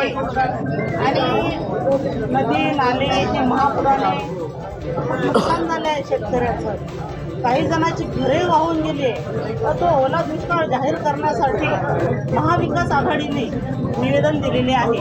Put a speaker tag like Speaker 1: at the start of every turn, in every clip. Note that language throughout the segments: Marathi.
Speaker 1: आहे आणि नदी नाले ते महापुराने नुकसान झालं आहे शेतकऱ्याचं. काही जणांची घरे वाहून गेली आहे. तर तो ओला दुष्काळ जाहीर करण्यासाठी महाविकास आघाडीने निवेदन दिलेले आहे.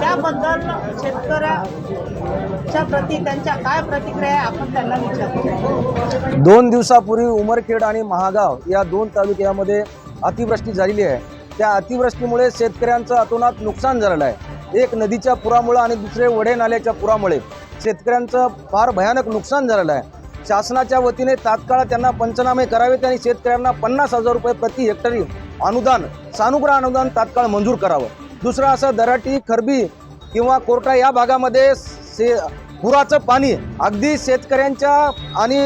Speaker 1: त्याबद्दल शेतकऱ्याच्या प्रती त्यांच्या काय प्रतिक्रिया आहे आपण त्यांना विचारतो
Speaker 2: दोन दिवसापूर्वी उमरखेड आणि महागाव या दोन तालुक्यामध्ये अतिवृष्टी झालेली आहे. त्या अतिवृष्टीमुळे शेतकऱ्यांचं अतोनात नुकसान झालेलं आहे. एक नदीच्या पुरामुळं आणि दुसरे वडे नाल्याच्या पुरामुळे शेतकऱ्यांचं फार भयानक नुकसान झालेलं आहे. शासनाच्या वतीने तात्काळ त्यांना पंचनामे करावेत आणि शेतकऱ्यांना पन्नास हजार रुपये प्रति हेक्टरी अनुदान सानुग्रह अनुदान तात्काळ मंजूर करावं. दुसरं असं दराटी खरबी किंवा कोरटा या भागामध्ये से पुराचं पाणी अगदी शेतकऱ्यांच्या आणि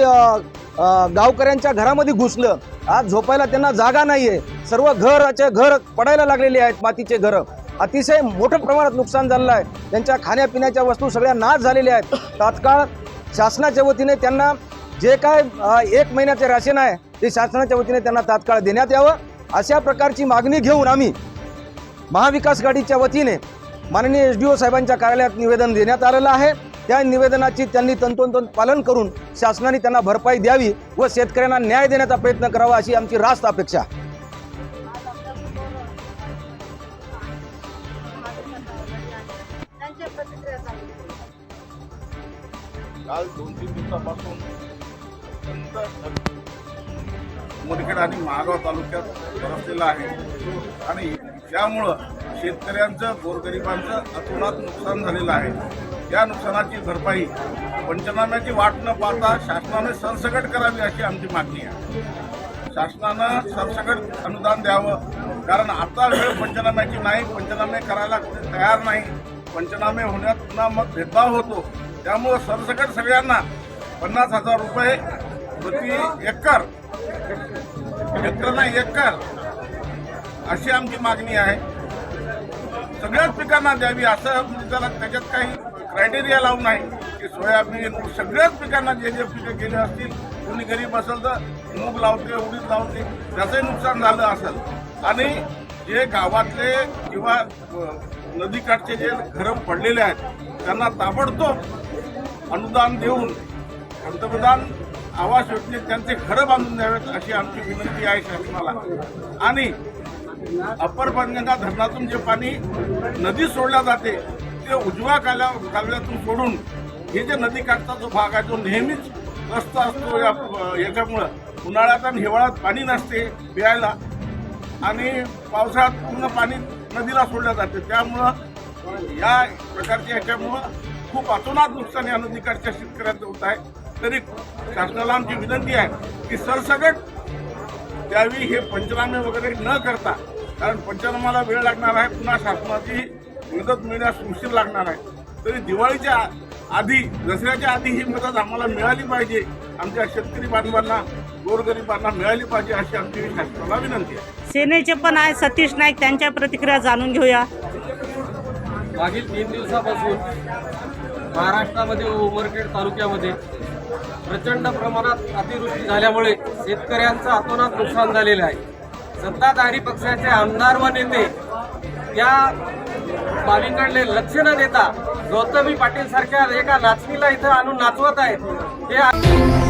Speaker 2: गावकऱ्यांच्या घरामध्ये घुसलं. आज झोपायला त्यांना जागा नाही आहे सर्व घराचे घर पडायला लागलेले आहेत मातीचे घरं. अतिशय मोठ्या प्रमाणात नुकसान झालेलं आहे. त्यांच्या खाण्यापिण्याच्या वस्तू सगळ्या नाश झालेल्या आहेत. तात्काळ शासनाच्या वतीने त्यांना जे काय एक महिन्याचे राशन आहे ते शासनाच्या वतीने त्यांना तात्काळ देण्यात यावं. अशा प्रकारची मागणी घेऊन आम्ही महाविकास आघाडीच्या वतीने माननीय एस डी ओ साहेबांच्या कार्यालयात निवेदन देण्यात आलेलं आहे. त्या निवेदनाची त्यांनी तंतोतंत पालन करून शासनाने त्यांना भरपाई द्यावी व शेतकऱ्यांना न्याय देण्याचा प्रयत्न करावा अशी आमची रास्त अपेक्षा.
Speaker 3: काल दोन तीन दिवसापासून मुदखेड आणि महागाव तालुक्यात बरसलेला आहे. आणि त्यामुळं शेतकऱ्यांचं गोरगरिबांचं अतोनात नुकसान झालेलं आहे. या नुकसानाची भरपाई पंचनाम्याची वाट न पाहता शासनाने सरसकट करावी अशी आमची मागणी आहे. शासनानं सरसकट अनुदान द्यावं. कारण आता वेळ पंचनाम्याची नाही पंचनामे करायला तयार नाही. पंचनामे होण्यात पुन्हा मग भेदभाव होतो. त्यामुळं सरसकट सगळ्यांना पन्नास हजार रुपये प्रति एकर हेक्टर नाही एकर अशी आमची मागणी आहे. सगळ्याच पिकांना द्यावी असं त्याला त्याच्यात काही क्रायटेरिया लावून नाही. की सोयाबीन सगळ्याच पिकांना जे जे पिकं गेले असतील कोणी गरीब असेल तर मूग लावते उडीद लावते त्याचंही नुकसान झालं असेल. आणि जे गावातले किंवा नदीकाठचे जे घरं पडलेले आहेत त्यांना ताबडतोब अनुदान देऊन पंतप्रधान आवास योजनेत त्यांचे घरं बांधून द्यावेत अशी आमची विनंती आहे शासनाला. आणि अप्पर पंचगंगा धरणातून जे पाणी नदी सोडल्या जाते ते उजव्या काल्या कालव्यातून सोडून हे जे नदीकाठचा जो भाग आहे तो नेहमीच ग्रस्त असतो या याच्यामुळं उन्हाळ्यात आणि हिवाळ्यात पाणी नसते प्यायला आणि पावसाळ्यात पूर्ण पाणी नदीला सोडलं जाते. त्यामुळं या प्रकारच्या ह्याच्यामुळं खूप अतोनात नुकसान या नदीकाठच्या शेतकऱ्यांचं होत आहे. तरी शासनाला आमची विनंती आहे की सरसकट त्यावेळी हे पंचनामे वगैरे न करता कारण पंचनामाला वेळ लागणार आहे पुन्हा शासनाची मदत मिळण्यास उशीर लागणार आहे. तरी दिवाळीच्या आधी दसऱ्याच्या आधी ही मदत आम्हाला मिळाली पाहिजे. आमच्या शेतकरी बांधवांना गोरगरिबांना मिळाली पाहिजे अशी आमची शासनाला विनंती आहे.
Speaker 1: सेनेचे पण आहे सतीश नाईक त्यांच्या प्रतिक्रिया जाणून घेऊया.
Speaker 4: मागील तीन दिवसापासून महाराष्ट्रामध्ये व उमरखेड तालुक्यामध्ये प्रचंड प्रमाणात अतिवृष्टी झाल्यामुळे शेतकऱ्यांचं अतोनात नुकसान झालेलं आहे. सत्ताधारी पक्षाचे आमदार व नेते या बाबींकडे लक्ष न देता गौतमी पाटील सारख्या एका नाचणीला इथं आणून नाचवत आहेत. हे